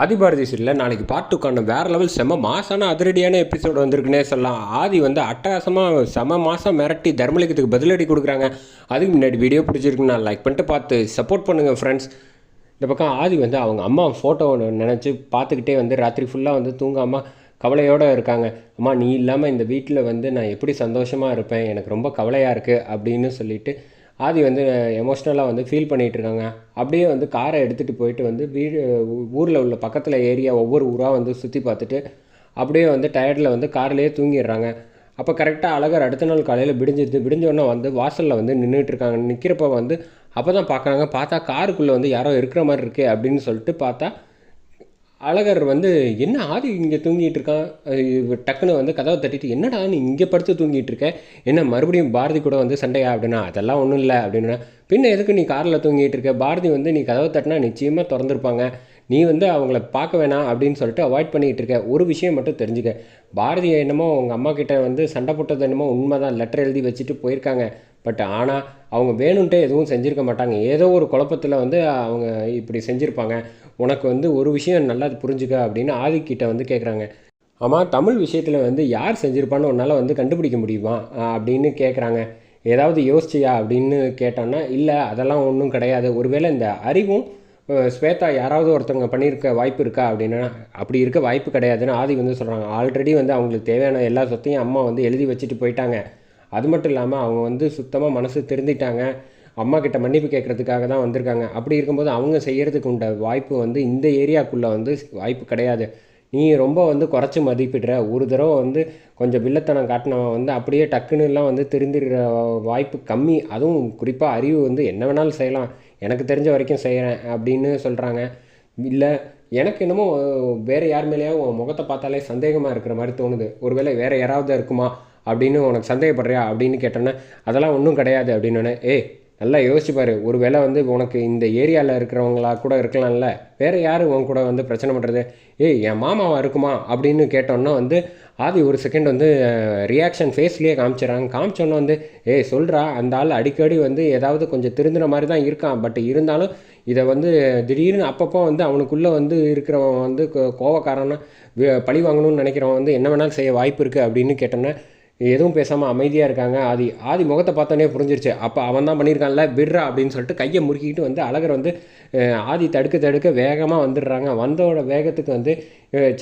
Adhibharathi serial நாளைக்கு part டூக்கான வேறு லெவல் செம மாசான அதிரடியான எபிசோடு வந்திருக்குன்னே சொல்லலாம். ஆதி வந்து அட்டகாசமாக செம மாதம் மிரட்டி தர்மலிங்கத்துக்கு பதிலடி கொடுக்குறாங்க. அதுக்கு முன்னாடி வீடியோ பிடிச்சிருக்குன்னு நான் லைக் பண்ணிட்டு பார்த்து சப்போர்ட் பண்ணுங்கள் ஃப்ரெண்ட்ஸ் இந்த பக்கம் ஆதி வந்து அவங்க அம்மா ஃபோட்டோ நினச்சி பார்த்துக்கிட்டே வந்து ராத்திரி ஃபுல்லாக வந்து தூங்காமல் கவலையோடு இருக்காங்க. அம்மா நீ இல்லாமல் இந்த வீட்டில் வந்து நான் எப்படி சந்தோஷமாக இருப்பேன்? எனக்கு ரொம்ப கவலையாக இருக்குது அப்படின்னு சொல்லிட்டு ஆதி வந்து எமோஷ்னலாக வந்து ஃபீல் பண்ணிகிட்டு இருக்காங்க அப்படியே வந்து காரை எடுத்துகிட்டு போயிட்டு வந்து வீடு ஊரில் உள்ள பக்கத்தில் ஏரியா ஒவ்வொரு ஊராக வந்து சுற்றி பார்த்துட்டு அப்படியே வந்து டயர்டில் வந்து கார்லேயே தூங்கிடுறாங்க. அப்போ கரெக்டாக அழகர் அடுத்த நாள் காலையில் விடிஞ்சிது விடிஞ்சோடனே வந்து வாசலில் வந்து நின்றுட்டுருக்காங்க நிற்கிறப்ப வந்து அப்போ தான் பார்க்குறாங்க பார்த்தா காருக்குள்ளே வந்து யாரோ இருக்கிற மாதிரி இருக்கே அப்படின்னு சொல்லிட்டு பார்த்தா அழகர் வந்து என்ன ஆதி இங்கே தூங்கிட்டு இருக்கான் டக்குன்னு வந்து கதவை தட்டிட்டு என்னடா நீ இங்கே படுத்து தூங்கிட்டு இருக்க? என்ன மறுபடியும் பாரதி கூட வந்து சண்டையா? அப்படின்னா அதெல்லாம் ஒன்றும் இல்லை. அப்படின்னா பின்ன எதுக்கு நீ காரில் தூங்கிட்டு இருக்க? பாரதி வந்து நீ கதவை தட்டினா நிச்சயமாக திறந்துருப்பாங்க. நீ வந்து அவங்கள பார்க்க வேணாம் அப்படின்னு சொல்லிட்டு அவாய்ட் பண்ணிகிட்டு இருக்க. ஒரு விஷயம் மட்டும் தெரிஞ்சுக்க. பாரதி என்னமோ உங்கள் அம்மா கிட்ட வந்து சண்டை போட்டது என்னமோ உண்மை தான் லெட்டர் எழுதி வச்சுட்டு போயிருக்காங்க. பட் ஆனால் அவங்க வேணும்ன்ட்டு எதுவும் செஞ்சுருக்க மாட்டாங்க. ஏதோ ஒரு குழப்பத்தில் வந்து அவங்க இப்படி செஞ்சுருப்பாங்க. உனக்கு வந்து ஒரு விஷயம் நல்லா புரிஞ்சுக்க அப்படின்னு ஆதிக்கிட்ட வந்து கேட்குறாங்க ஆமாம் தமிழ் விஷயத்தில் வந்து யார் செஞ்சுருப்பான்னு உன்னால் வந்து கண்டுபிடிக்க முடியுமா? அப்படின்னு கேட்குறாங்க ஏதாவது யோசிச்சியா அப்படின்னு கேட்டோன்னா இல்லை அதெல்லாம் ஒன்றும் கிடையாது. ஒருவேளை இந்த அறிவும் ஸ்வேதா யாராவது ஒருத்தவங்க பண்ணியிருக்க வாய்ப்பு இருக்கா அப்படின்னா அப்படி இருக்க வாய்ப்பு கிடையாதுன்னு ஆதி வந்து சொல்கிறாங்க ஆல்ரெடி வந்து அவங்களுக்கு தேவையான எல்லா சொத்தையும் அம்மா வந்து எழுதி வச்சுட்டு போயிட்டாங்க. அது மட்டும் இல்லாமல் அவங்க வந்து சுத்தமாக மனசு திருந்திட்டாங்க. அம்மா கிட்ட மன்னிப்பு கேட்குறதுக்காக தான் வந்திருக்காங்க. அப்படி இருக்கும்போது அவங்க செய்கிறதுக்கு உண்ட வாய்ப்பு வந்து இந்த ஏரியாக்குள்ளே வந்து வாய்ப்பு கிடையாது. நீ ரொம்ப வந்து குறைச்சி மதிப்பிடுற. ஒரு தடவை வந்து கொஞ்சம் வில்லத்தனம் காட்டினவன் வந்து அப்படியே டக்குன்னுலாம் வந்து திருந்திடுற வாய்ப்பு கம்மி. அதுவும் குறிப்பாக அறிவு வந்து என்ன வேணாலும் செய்யலாம். எனக்கு தெரிஞ்ச வரைக்கும் செய்கிறேன் அப்படின்னு சொல்கிறாங்க இல்லை எனக்கு என்னமோ வேறு யார் மேலேயாவது உன் முகத்தை பார்த்தாலே சந்தேகமாக இருக்கிற மாதிரி தோணுது. ஒருவேளை வேறு யாராவது இருக்குமா அப்படின்னு உனக்கு சந்தேகப்படுறியா அப்படின்னு கேட்டோன்னே அதெல்லாம் ஒன்றும் கிடையாது அப்படின்னு ஏய் நல்லா யோசிச்சு பாரு. ஒருவேளை வந்து உனக்கு இந்த ஏரியாவில் இருக்கிறவங்களா கூட இருக்கலாம்ல. வேறு யார் உன் கூட வந்து பிரச்சனை பண்ணுறது ஏய் என் மாமாவா இருக்குமா? அப்படின்னு கேட்டோன்னா வந்து ஆதி ஒரு செகண்ட் வந்து ரியாக்ஷன் ஃபேஸ்லேயே காமிச்சிடறாங்க. காமிச்சோன்னே வந்து ஏய் சொல்கிறா அந்த ஆள் அடிக்கடி வந்து ஏதாவது கொஞ்சம் திருந்துற மாதிரி தான் இருக்கான். பட் இருந்தாலும் இதை வந்து திடீர்னு அப்பப்போ வந்து அவனுக்குள்ளே வந்து இருக்கிறவன் வந்து கோ- கோவக்காரனாக பழி வாங்கணும்னு நினைக்கிறவன் வந்து என்ன வேணாலும் செய்ய வாய்ப்பு இருக்குது அப்படின்னு கேட்டோன்னே எதுவும் பேசாமல் அமைதியாக இருக்காங்க. ஆதி ஆதி முகத்தை பார்த்தோன்னே புரிஞ்சிருச்சு. அப்போ அவன் தான் பண்ணியிருக்கான்ல விட்றா அப்படின்னு சொல்லிட்டு கையை முறுக்கிட்டு வந்து அழகர் வந்து ஆதி தடுக்க தடுக்க வேகமாக வந்துடுறாங்க. வந்தோட வேகத்துக்கு வந்து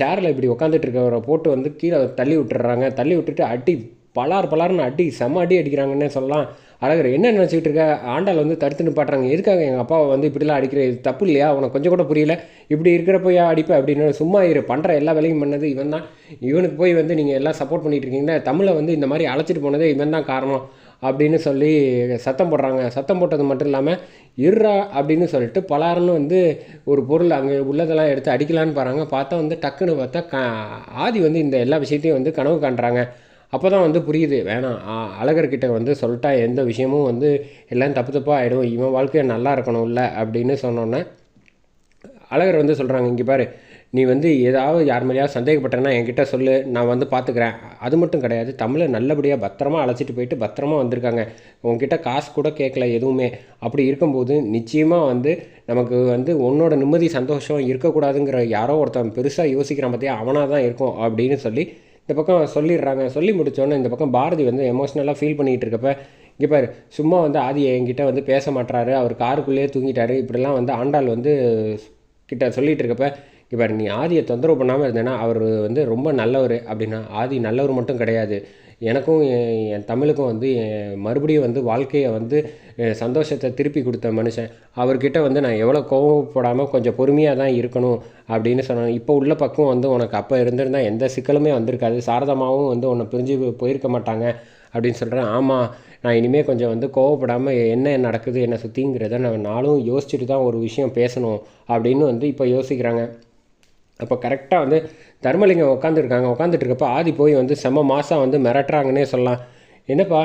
சேரில் இப்படி உட்காந்துட்டு இருக்கவரை போட்டு வந்து கீழே தள்ளி விட்டுறாங்க தள்ளி விட்டுட்டு அடி பலார் பலார்னு அடி செம்ம அடி அடிக்கிறாங்கன்னே சொல்லலாம். அழகர் என்ன நினச்சிக்கிட்டு இருக்க? ஆண்டாள் வந்து தடுத்து நிப்பாட்டுறாங்க. எதுக்காக எங்கள் அப்பாவை வந்து இப்படிலாம் அடிக்கிற? இது தப்பு இல்லையா? உனக்கு கொஞ்சம் கூட புரியல. இப்படி இருக்கிறப்போயா அடிப்பேன் அடிப்ப? அப்படின்னு சும்மா இரு. பண்ணுற எல்லா வேலையும் பண்ணது இவன் தான். இவனுக்கு போய் வந்து நீங்கள் எல்லாம் சப்போர்ட் பண்ணிகிட்டு இருக்கீங்கன்னா தமிழை வந்து இந்த மாதிரி அழைச்சிட்டு போனதே இவன் தான் காரணம் அப்படின்னு சொல்லி சத்தம் போடுறாங்க. சத்தம் போட்டது மட்டும் இல்லாமல் இருறா அப்படின்னு சொல்லிட்டு பலாருன்னு வந்து ஒரு பொருள் அங்கே உள்ளதெல்லாம் எடுத்து அடிக்கலான்னு பாருங்க. பார்த்தா வந்து டக்குன்னு பார்த்தா க ஆதி வந்து இந்த எல்லா விஷயத்தையும் வந்து கனவு காண்றாங்க. அப்போ தான் வந்து புரியுது. வேணாம். அழகர்கிட்ட வந்து சொல்லிட்டா எந்த விஷயமும் வந்து எல்லாம் தப்பு தப்பாக ஆகிடும் இவன் வாழ்க்கை நல்லா இருக்கணும்ல அப்படின்னு சொன்னோன்னே அழகர் வந்து சொல்கிறாங்க இங்கே பாரு நீ வந்து ஏதாவது யார் மேலேயாவது சந்தேகப்பட்டேன்னா என்கிட்ட சொல்லு. நான் வந்து பார்த்துக்கிறேன் அது மட்டும் கிடையாது. தமிழை நல்லபடியாக பத்திரமா அழைச்சிட்டு போயிட்டு பத்திரமா வந்திருக்காங்க. உங்ககிட்ட காசு கூட கேட்கல எதுவுமே. அப்படி இருக்கும்போது நிச்சயமாக வந்து நமக்கு வந்து உன்னோட நிம்மதி சந்தோஷம் இருக்கக்கூடாதுங்கிற யாரோ ஒருத்தன் பெருசாக யோசிக்கிறான் பார்த்தியா அவனாக தான் இருக்கும் அப்படின்னு சொல்லி இந்த பக்கம் சொல்லிடுறாங்க. சொல்லி முடிச்சோன்னே இந்த பக்கம் பாரதி வந்து எமோஷ்னலாக ஃபீல் பண்ணிகிட்டு இருக்கப்ப இங்கே பாரு சும்மா வந்து ஆதி என்கிட்ட வந்து பேச மாட்றாரு. அவர் காருக்குள்ளேயே தூங்கிட்டாரு. இப்படிலாம் வந்து ஆண்டாள் வந்து கிட்ட சொல்லிகிட்டு இருக்கப்ப இங்கே பாரு நீ ஆதியை தொந்தரவு பண்ணாமல் இருந்தேன்னா அவர் வந்து ரொம்ப நல்லவர் அப்படின்னா ஆதி நல்லவர் மட்டும் கிடையாது. எனக்கும் என் தமிழுக்கும் வந்து என் மறுபடியும் வந்து வாழ்க்கையை வந்து சந்தோஷத்தை திருப்பி கொடுத்த மனுஷன். அவர்கிட்ட வந்து நான் எவ்வளோ கோவப்படாமல் கொஞ்சம் பொறுமையாக தான் இருக்கணும் அப்படின்னு சொன்னேன். இப்போ உள்ள பக்கம் வந்து உனக்கு அப்போ இருந்திருந்தால் எந்த சிக்கலுமே வந்திருக்காது. சாரதமாகவும் வந்து உன்னை பிரிஞ்சு போயிருக்க மாட்டாங்க அப்படின்னு சொல்கிறேன் ஆமாம் நான் இனிமேல் கொஞ்சம் வந்து கோவப்படாமல் என்ன நடக்குது என்னை சுற்றிங்கிறத நான் நாளும் யோசிச்சுட்டு தான் ஒரு விஷயம் பேசணும் அப்படின்னு வந்து இப்போ யோசிக்கிறாங்க. அப்போ கரெக்டாக வந்து தர்மலிங்கம் உட்காந்துருக்காங்க உட்காந்துட்ருக்கப்ப ஆதி போய் வந்து செம்ம மாதம் வந்து மிரட்டுறாங்கன்னே சொல்லலாம். என்னப்பா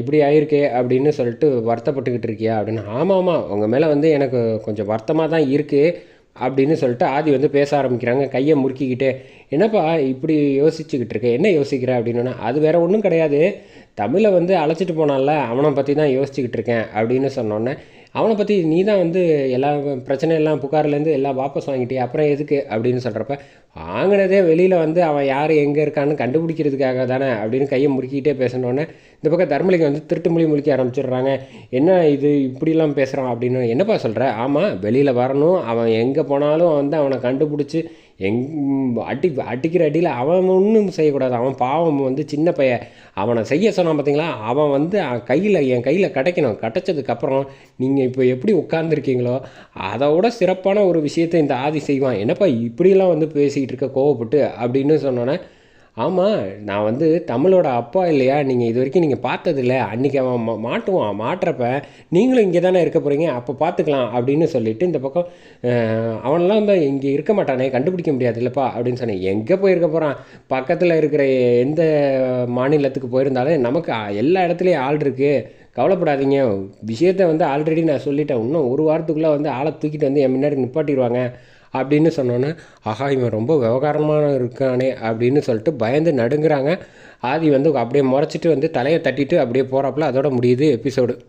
இப்படி ஆயிருக்கே அப்படின்னு சொல்லிட்டு வருத்தப்பட்டுக்கிட்டு இருக்கியா அப்படின்னு. ஆமாம் ஆமாம் உங்கள் மேலே வந்து எனக்கு கொஞ்சம் வருத்தமாக தான் இருக்குது அப்படின்னு சொல்லிட்டு ஆதி வந்து பேச ஆரம்பிக்கிறாங்க. கையை முறுக்கிக்கிட்டே என்னப்பா இப்படி யோசிச்சுக்கிட்டு இருக்க? என்ன யோசிக்கிற அப்படின்னா அது வேற ஒன்றும் கிடையாது. தமிழை வந்து அழைச்சிட்டு போனான்ல அவனை பற்றி தான் யோசிச்சுக்கிட்டு இருக்கேன் அப்படின்னு சொன்னோன்னே அவனை பற்றி நீ தான் வந்து எல்லா பிரச்சனையெல்லாம் புகார்லேருந்து எல்லாம் வாபஸ் வாங்கிட்டியா? அப்புறம் எதுக்கு? அப்படின்னு சொல்கிறப்ப வாங்கினதே வெளியில் வந்து அவன் யார் எங்கே இருக்கான்னு கண்டுபிடிக்கிறதுக்காக தானே அப்படின்னு கையை முறுக்கிட்டே பேசினோன்னே இந்த பக்கம் தர்மலிங்கம் வந்து திருட்டு மொழி முழிக்க ஆரம்பிச்சிடுறாங்க. என்ன இது இப்படிலாம் பேசுகிறான் அப்படின்னு என்னப்பா சொல்கிற ஆமாம் வெளியில் வரணும். அவன் எங்கே போனாலும் வந்து அவனை கண்டுபிடிச்சி எங் அடி அடிக்கிற அடியில் அவன் ஒன்றும் செய்யக்கூடாது. அவன் பாவம் வந்து சின்ன பையன். அவனை செய்ய சொன்னான் பார்த்தீங்களா அவன் வந்து கையில் என் கையில் கிடைக்கணும். கிடைச்சதுக்கப்புறம் நீங்கள் இப்போ எப்படி உட்காந்துருக்கீங்களோ அதை விட சிறப்பான ஒரு விஷயத்தை இந்த ஆதி செய்வான். என்னப்பா இப்படிலாம் வந்து பேசிக்கிட்டு இருக்க கோவப்பட்டு அப்படின்னு சொன்னோன்னே ஆமாம் நான் வந்து தமிழோட அப்பா இல்லையா? நீங்கள் இது வரைக்கும் நீங்கள் பார்த்ததில்ல. அன்றைக்கி அவன் மா மாட்டுவான். மாட்டுறப்ப நீங்களும் இங்கே தானே இருக்க போகிறீங்க அப்போ பார்த்துக்கலாம் அப்படின்னு சொல்லிட்டு இந்த பக்கம் அவனெல்லாம் வந்து இங்கே இருக்க மாட்டானே கண்டுபிடிக்க முடியாது. இல்லைப்பா அப்படின்னு சொன்னேன். எங்கே போயிருக்க போகிறான் பக்கத்தில் இருக்கிற எந்த மாநிலத்துக்கு போயிருந்தாலும் நமக்கு எல்லா இடத்துலையும் ஆள் இருக்குது கவலைப்படாதீங்க. விஷயத்த வந்து ஆல்ரெடி நான் சொல்லிட்டேன். இன்னும் ஒரு வாரத்துக்குள்ளே வந்து ஆளை தூக்கிட்டு வந்து என் முன்னாடி நிப்பாட்டிடுவாங்க. அப்படின்னு சொன்னோன்னே ஆஹா இவன் ரொம்ப விவகாரமான இருக்கானே அப்படின்னு சொல்லிட்டு பயந்து நடுங்குறாங்க. ஆதி வந்து அப்படியே முறைச்சிட்டு வந்து தலையை தட்டிட்டு அப்படியே போகிறாப்புல அதோட முடியுது எபிசோடு.